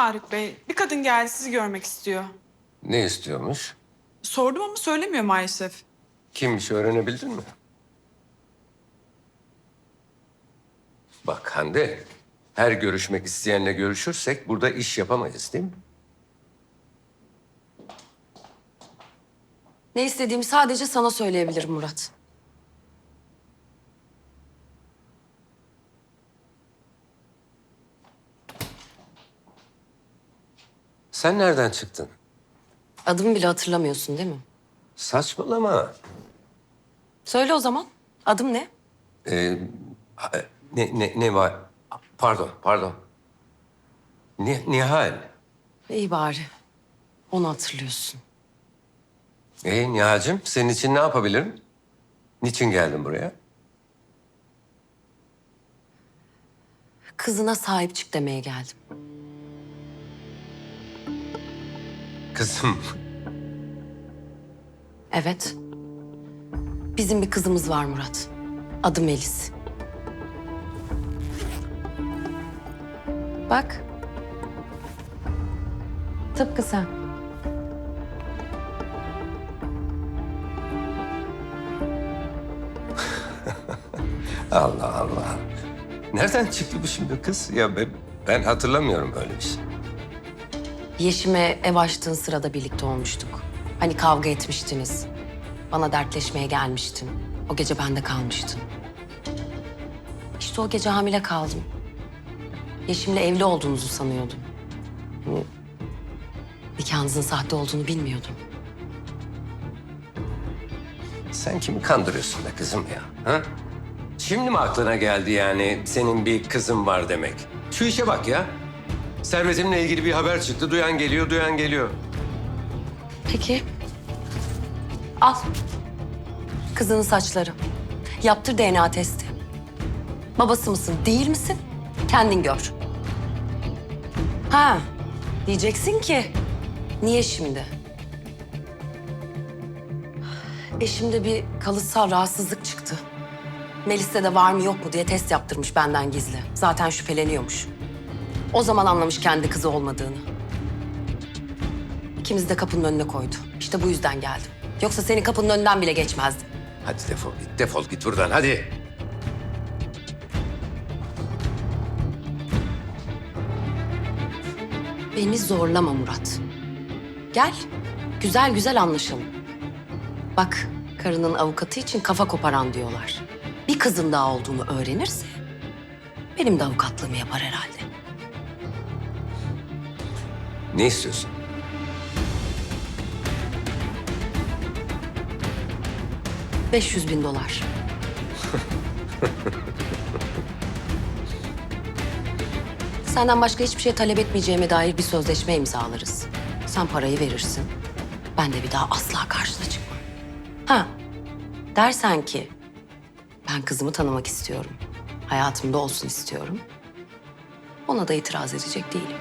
Tarık Bey, bir kadın geldi sizi görmek istiyor. Ne istiyormuş? Sordum ama söylemiyor maalesef. Kimmiş öğrenebildin mi? Bak Hande, her görüşmek isteyenle görüşürsek burada iş yapamayız değil mi? Ne istediğimi sadece sana söyleyebilirim Murat. Sen nereden çıktın? Adımı bile hatırlamıyorsun değil mi? Saçmalama. Söyle o zaman. Adım ne? Ee, ne, ne, ne var? Pardon, pardon. Ni, Nihal. İyi bari. Onu hatırlıyorsun. Ee, Nihal'cim senin için ne yapabilirim? Niçin geldin buraya? Kızına sahip çık demeye geldim. Kızım, Evet. Bizim bir kızımız var Murat. Adı Melis. Bak. Tıpkı sen. Allah Allah. Nereden çıktı bu şimdi kız? Ya ben, ben hatırlamıyorum böyle bir şey. Yeşim'e ev açtığın sırada birlikte olmuştuk. Hani kavga etmiştiniz. Bana dertleşmeye gelmiştin. O gece bende kalmıştın. İşte o gece hamile kaldım. Yeşim'le evli olduğunuzu sanıyordum. Hani nikahınızın sahte olduğunu bilmiyordum. Sen kimi kandırıyorsun be kızım ya? Ha? Şimdi mi aklına geldi yani senin bir kızın var demek? Şu işe bak ya. Servetimle ilgili bir haber çıktı. Duyan geliyor, duyan geliyor. Peki. Al. Kızının saçları. Yaptır DNA testi. Babası mısın, değil misin? Kendin gör. Ha, diyeceksin ki niye şimdi? Eşimde bir kalıtsal rahatsızlık çıktı. Melis'te de var mı yok mu diye test yaptırmış benden gizli. Zaten şüpheleniyormuş. O zaman anlamış kendi kızı olmadığını. İkimizi de kapının önüne koydu. İşte bu yüzden geldim. Yoksa senin kapının önünden bile geçmezdim. Hadi defol git, defol git buradan hadi. Beni zorlama Murat. Gel, güzel güzel anlaşalım. Bak, karının avukatı için kafa koparan diyorlar. Bir kızın daha olduğunu öğrenirse... ...benim de avukatlığımı yapar herhalde. Ne istiyorsun? Beş yüz bin dolar. Senden başka hiçbir şey talep etmeyeceğime dair bir sözleşme imzalarız. Sen parayı verirsin. Ben de bir daha asla karşına çıkmam. Ha, dersen ki ben kızımı tanımak istiyorum. Hayatımda olsun istiyorum. Ona da itiraz edecek değilim.